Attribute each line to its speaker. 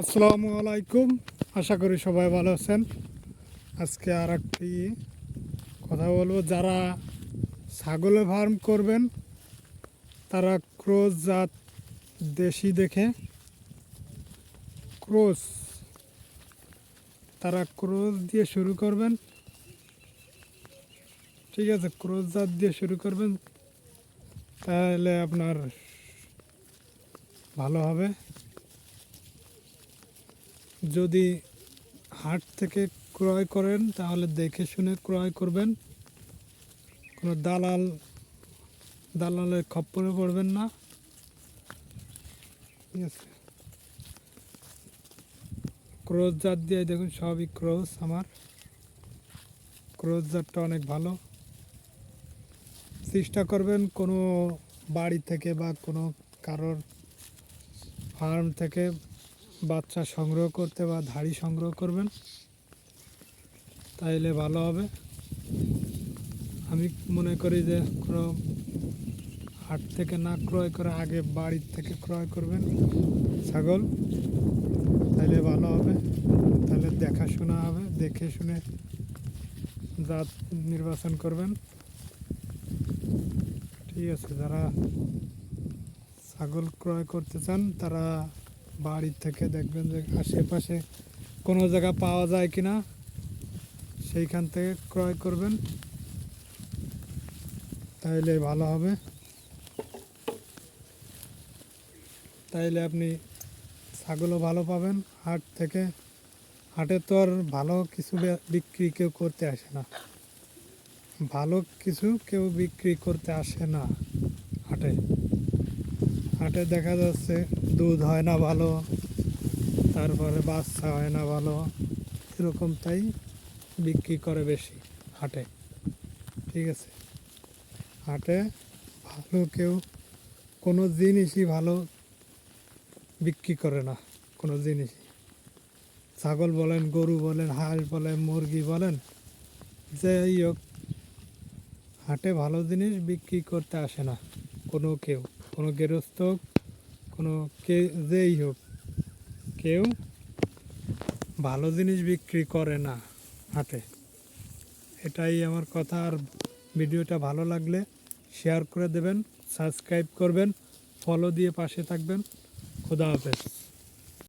Speaker 1: আসসালামু আলাইকুম। আশা করি সবাই ভালো আছেন। আজকে আর একটি কথা বলব। যারা ছাগলের ফার্ম করবেন, তারা ক্রোজ জাত দেশি দেখে, ক্রোজ, তারা ক্রোজ দিয়ে শুরু করবেন। ঠিক আছে, ক্রোজ জাত দিয়ে শুরু করবেন, তাহলে আপনার ভালো হবে। যদি হাট থেকে ক্রয় করেন, তাহলে দেখে শুনে ক্রয় করবেন। কোনো দালাল, দালালের খপ্পরে পড়বেন না। ঠিক আছে। ক্রোজ জাত দিয়ে দেখুন, সবই ক্রোজ আমার। ক্রোজ জাতটা অনেক ভালো। চেষ্টা করবেন কোনো বাড়ি থেকে বা কোনো কারোর ফার্ম থেকে বাচ্চা সংগ্রহ করতে বা ধাড়ি সংগ্রহ করবেন, তাইলে ভালো হবে। আমি মনে করি যে কোনো হাট থেকে না ক্রয় করে, আগে বাড়ির থেকে ক্রয় করবেন ছাগল, তাইলে ভালো হবে। তাহলে দেখাশোনা হবে, দেখে শুনে জাত নির্বাচন করবেন। ঠিক আছে, যারা ছাগল ক্রয় করতে চান, তারা বাড়ির থেকে দেখবেন যে আশেপাশে কোনো জায়গা পাওয়া যায় কি না সেইখান থেকে ক্রয় করবেন। তাইলে ভালো হবে। তাইলে আপনি ছাগলও ভালো পাবেন। হাট থেকে, হাটে তো আর ভালো কিছু বিক্রি কেউ করতে আসে না। ভালো কিছু কেউ বিক্রি করতে আসে না হাটে। হাটে দেখা যাচ্ছে, দুধ হয় না ভালো, তারপরে বাচ্চা হয় না ভালো, এরকম তাই বিক্রি করে বেশি হাটে, ঠিক আছে? হাটে ভালো কেউ কোনো জিনিসই ভালো বিক্রি করে না, কোনো জিনিসই। ছাগল বলেন, গরু বলেন, হাঁস বলেন, মুরগি বলেন, যাই হোক, হাটে ভালো জিনিস বিক্রি করতে আসে না কোনো কেউ। কোনো গেরস্থ কোনো কে যেই হোক, কেউ ভালো জিনিস বিক্রি করে না হাটে এটাই আমার কথা। আর ভিডিওটা ভালো লাগলে শেয়ার করে দেবেন সাবস্ক্রাইব করবেন ফলো দিয়ে পাশে থাকবেন। খোদা হাফেজ।